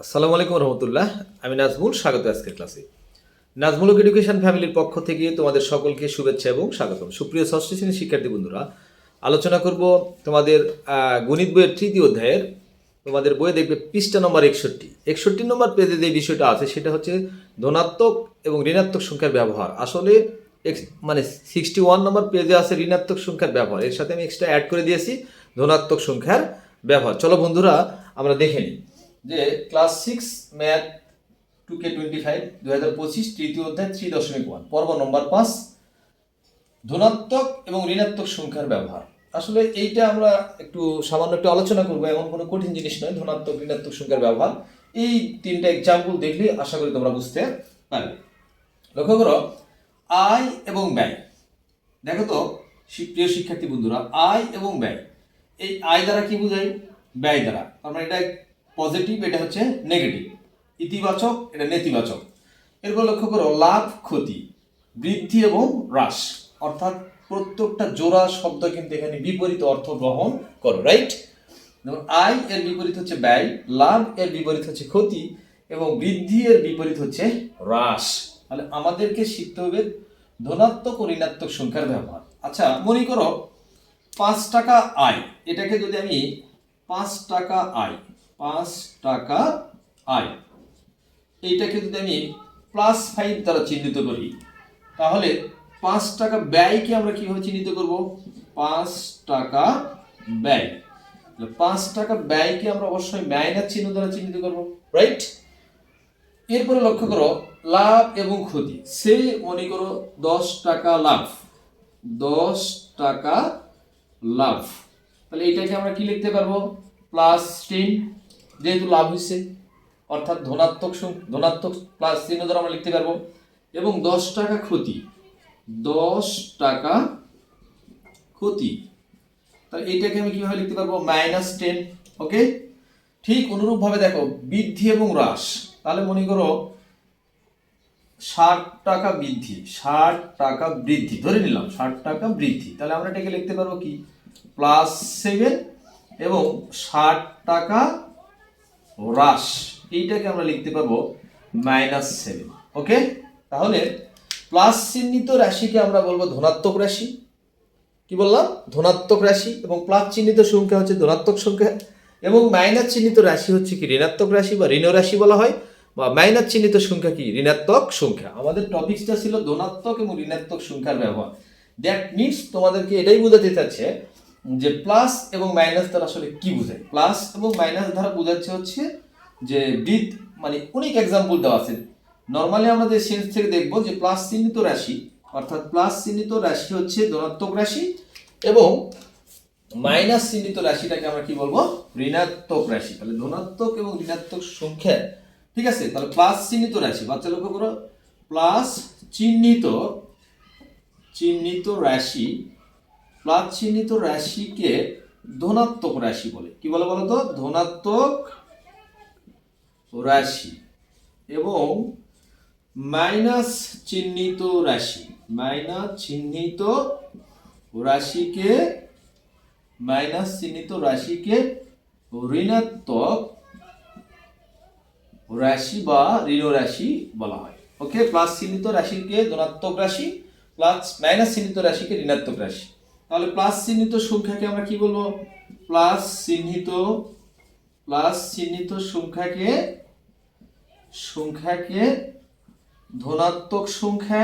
আসসালামু আলাইকুম রহমতুল্লাহ। আমি নাজমুল, স্বাগত আজকের ক্লাসে। নাজমুল এডুকেশন ফ্যামিলির পক্ষ থেকে তোমাদের সকলকে শুভেচ্ছা এবং স্বাগতম। সুপ্রিয় ষষ্ঠ শ্রেণির শিক্ষার্থী বন্ধুরা, আলোচনা করব তোমাদের গণিত বইয়ের তৃতীয় অধ্যায়ের। তোমাদের বইয়ে দেখবে পৃষ্ঠা নম্বর একষট্টি। একষট্টি নম্বর পেজে যে বিষয়টা আছে, সেটা হচ্ছে ধনাত্মক এবং ঋণাত্মক সংখ্যার ব্যবহার। আসলে মানে সিক্সটি ওয়ান নম্বর পেজে আছে ঋণাত্মক সংখ্যার ব্যবহার। এর সাথে আমি এক্সট্রা অ্যাড করে দিয়েছি ধনাত্মক সংখ্যার ব্যবহার। চলো বন্ধুরা, আমরা দেখে নিই। যে class six math two K twenty five দু হাজার পঁচিশ, তৃতীয় অধ্যায় থ্রি দশমিক ওয়ান, পর্ব নম্বর পাঁচ, ধনাত্মক এবং ঋণাত্মক সংখ্যার ব্যবহার। আসলে এইটা আমরা একটু সামান্য একটু আলোচনা করব, এমন কোনো কঠিন জিনিস নয়, ধনাত্মক, ঋণাত্মক সংখ্যার ব্যবহার। এই তিনটা এক্সাম্পল দেখলে আশা করি তোমরা বুঝতে পারবে। লক্ষ্য করো, আয় এবং ব্যয়। দেখো তো প্রিয় শিক্ষার্থী বন্ধুরা, আয় এবং ব্যয়। এই আয় দ্বারা কি বোঝায়? ব্যয় দ্বারা। তার মানে এটা পজিটিভ এটা হচ্ছে নেগেটিভ ইতিবাচক, এটা নেতিবাচক। এরপর লক্ষ্য করো, লাভ, ক্ষতি, বৃদ্ধি এবং হ্রাস। অর্থাৎ প্রত্যেকটা জোড়া শব্দ কিন্তু এখানে বিপরীত অর্থ গ্রহণ করো রাইট যেমন আয় এর বিপরীত হচ্ছে ব্যয়, লাভ এর বিপরীত হচ্ছে ক্ষতি, এবং বৃদ্ধি এর বিপরীত হচ্ছে হ্রাস। তাহলে আমাদেরকে শিখতে হবে ধনাত্মক ও ঋণাত্মক সংখ্যার ব্যবহার। আচ্ছা মনে করো, পাঁচ টাকা আয়। এটাকে যদি আমি পাঁচ টাকা আয় পাঁচ টাকা আয়। এইটাকে যদি আমি প্লাস ফাইভ দ্বারা চিহ্নিত করি, তাহলে পাঁচ টাকা ব্যয়কে আমরা কীভাবে চিহ্নিত করব? পাঁচ টাকা ব্যয়। পাঁচ টাকা ব্যয়কে আমরা অবশ্যই মাইনাস চিহ্ন দ্বারা চিহ্নিত করব রাইট এরপরে লক্ষ্য করো, লাভ এবং ক্ষতি। সে মনে করো দশ টাকা লাভ। দশ টাকা লাভ। তাহলে এটাকে আমরা কি লিখতে পারব? প্লাস টেন যেহেতু লাভ হয়েছে অর্থাৎ ধনাত্মক ধনাত্মক প্লাস চিহ্ন দ্বারা আমরা লিখতে পারব। এবং দশ টাকা ক্ষতি, দশ টাকা ক্ষতি। তাহলে এইটাকে আমি কীভাবে লিখতে পারব? মাইনাস টেন ওকে ঠিক অনুরূপভাবে দেখো, বৃদ্ধি এবং হ্রাস। তাহলে মনে করো, ষাট টাকা বৃদ্ধি, ষাট টাকা বৃদ্ধি, ধরে নিলাম, ষাট টাকা বৃদ্ধি। তাহলে আমরা এটাকে লিখতে পারব কি? প্লাস সেভেন এবং ষাট টাকা হ্রাস এইটাকে আমরা লিখতে পারব মাইনাস সেভেন ওকে তাহলে প্লাস চিহ্নিত রাশিকে আমরা বলব ধনাত্মক রাশি। কি বললাম? ধনাত্মক রাশি এবং প্লাস চিহ্নিত সংখ্যা হচ্ছে ধনাত্মক সংখ্যা। এবং মাইনাস চিহ্নিত রাশি হচ্ছে কি? ঋণাত্মক রাশি বা ঋণ রাশি বলা হয়। বা মাইনাস চিহ্নিত সংখ্যা কি? ঋণাত্মক সংখ্যা। আমাদের টপিকসটা ছিল ধনাত্মক এবং ঋণাত্মক সংখ্যার ব্যবহার। দ্যাট মিনস তোমাদেরকে এটাই বোঝাতে চাচ্ছে যে প্লাস এবং মাইনাস দ্বারা আসলে কি বোঝায়? প্লাস এবং মাইনাস দ্বারা বোঝাচ্ছে হচ্ছে যে বৃদ্ধ মানে অনেক এক্সাম্পল দেওয়া আছে। নর্মালি আমরা যে সেন্স থেকে দেখব যে প্লাস চিহ্নিত রাশি, অর্থাৎ প্লাস চিহ্নিত রাশি হচ্ছে ধনাত্মক রাশি এবং মাইনাস চিহ্নিত রাশিটাকে আমরা কি বলব? ঋণাত্মক রাশি। তাহলে ধনাত্মক এবং ঋণাত্মক সংখ্যা, ঠিক আছে? তাহলে প্লাস চিহ্নিত রাশি, বাচ্চা লক্ষ্য করো। প্লাস চিহ্নিত চিহ্নিত রাশি প্লাস চিহ্নিত রাশিকে ধনাত্মক রাশি বলে। কি বলে বলো তো ধনাত্মক রাশি এবং মাইনাস চিহ্নিত রাশি। মাইনাস চিহ্নিত রাশিকে, মাইনাস চিহ্নিত রাশিকে ঋণাত্মক রাশি বা ঋণ রাশি বলা হয়। ওকে প্লাস চিহ্নিত রাশিকে ধনাত্মক রাশি, প্লাস মাইনাস চিহ্নিত রাশিকে ঋণাত্মক রাশি। তাহলে প্লাস চিহ্নিত সংখ্যাকে আমরা কি বলব? প্লাস চিহ্নিত প্লাস চিহ্নিত সংখ্যাকে সংখ্যাকে ধনাত্মক সংখ্যা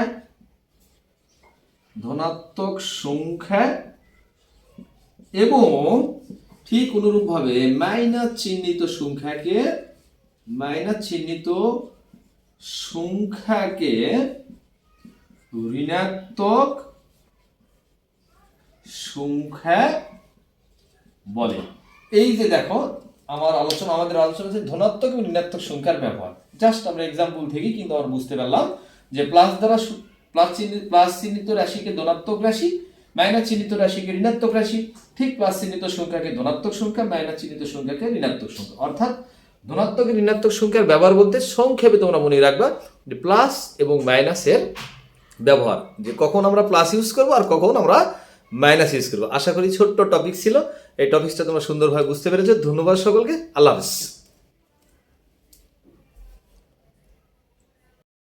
ধনাত্মক সংখ্যা এবং ঠিক অনুরূপভাবে মাইনাস চিহ্নিত সংখ্যাকে মাইনাস চিহ্নিত সংখ্যাকে ঋণাত্মক সংখ্যা বলে। এই যে দেখো, আমার আলোচনা, আমাদের আলোচনা হচ্ছে ধনাত্মক এবং ঋণাত্মক সংখ্যার ব্যবহার। জাস্ট আমরা এক্সাম্পল থেকেই কিন্তু আমরা বুঝতে পারলাম যে প্লাস দ্বারা প্লাস চিহ্নিত প্লাস চিহ্নিত রাশিকে ধনাত্মক রাশি মাইনাস চিহ্নিত রাশিকে ঋণাত্মক রাশি, ঠিক প্লাস চিহ্নিত সংখ্যাকে ধনাত্মক সংখ্যা মাইনাস চিহ্নিত সংখ্যাকে ঋণাত্মক সংখ্যা। অর্থাৎ ধনাত্মক ঋণাত্মক সংখ্যার ব্যবহার বলতে সংক্ষেপে তোমরা মনে রাখবা যে প্লাস এবং মাইনাসের ব্যবহার, যে কখন আমরা প্লাস ইউজ করব আর কখন আমরা মাইনাস ইউজ করব। আশা করি ছোট্ট টপিক ছিল। এই টপিকসটা তোমরা সুন্দরভাবে বুঝতে পেরেছ। ধন্যবাদ সকলকে। আল্লাহ হাফিজ।